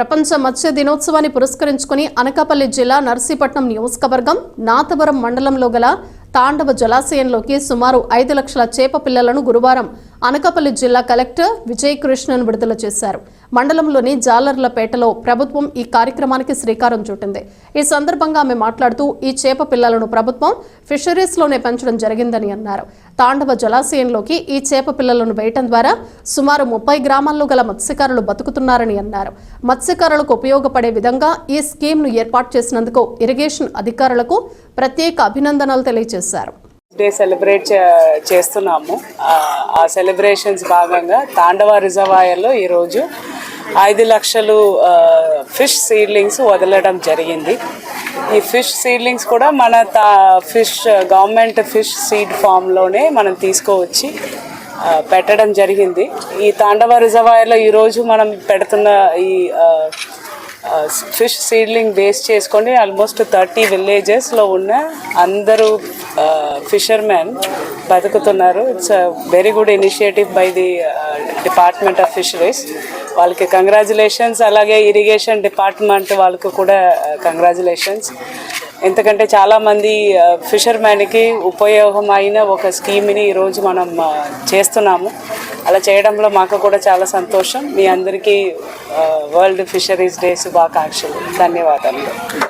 ప్రపంచ మత్స్య దినోత్సవాన్ని పురస్కరించుకుని అనకాపల్లి జిల్లా నర్సీపట్నం నియోజకవర్గం నాతవరం మండలంలో గల తాండవ జలాశయంలోకి సుమారు ఐదు లక్షల చేప పిల్లలను గురువారం అనకాపల్లి జిల్లా కలెక్టర్ విజయ్ కృష్ణన్ విడుదల చేశారు. మండలంలోని జాలర్లపేటలో ప్రభుత్వం ఈ కార్యక్రమానికి శ్రీకారం చుట్టింది. ఈ సందర్భంగా ఆమె మాట్లాడుతూ ఈ చేప పిల్లలను ప్రభుత్వం ఫిషరీస్లోనే పెంచడం జరిగిందని అన్నారు. తాండవ జలాశయంలోకి ఈ చేప పిల్లలను వేయటం ద్వారా సుమారు ముప్పై గ్రామాల్లో గల మత్స్యకారులు బతుకుతున్నారని అన్నారు. మత్స్యకారులకు ఉపయోగపడే విధంగా ఈ స్కీమ్ను ఏర్పాటు చేసినందుకు ఇరిగేషన్ అధికారులకు ప్రత్యేక అభినందనలు తెలియజేశారు. డే సెలబ్రేట్ చే- చేస్తున్నాము. ఆ, సెలబ్రేషన్స్ భాగంగా తాండవ రిజర్వాయర్లో ఈరోజు ఐదు లక్షలు ఫిష్ సీడ్లింగ్స్ వదలడం జరిగింది. ఈ ఫిష్ సీడ్లింగ్స్ కూడా మన తా ఫిష్ గవర్నమెంట్ ఫిష్ సీడ్ ఫామ్లోనే మనం తీసుకువచ్చి పెట్టడం జరిగింది. ఈ తాండవ రిజర్వాయర్లో ఈరోజు మనం పెడుతున్న ఈ ఫిష్ సీడ్లింగ్ బేస్ చేసుకొని ఆల్మోస్ట్ థర్టీ విలేజెస్లో ఉన్న అందరూ ఫిషర్మెన్ బతుకుతున్నారు. It's very good initiative by the department of fisheries వాళ్ళకి కంగ్రాచులేషన్స్ అలాగే ఇరిగేషన్ డిపార్ట్మెంట్ వాళ్ళకు కూడా uh, కంగ్రాచులేషన్స్ ఎందుకంటే చాలామంది uh, ఫిషర్మెన్కి ఉపయోగమైన ఒక స్కీమ్ని ఈరోజు మనం uh, చేస్తున్నాము. అలా చేయడంలో మాకు కూడా చాలా సంతోషం. మీ అందరికీ వరల్డ్ ఫిషరీస్ డే శుభాకాంక్షలు. ధన్యవాదాలు.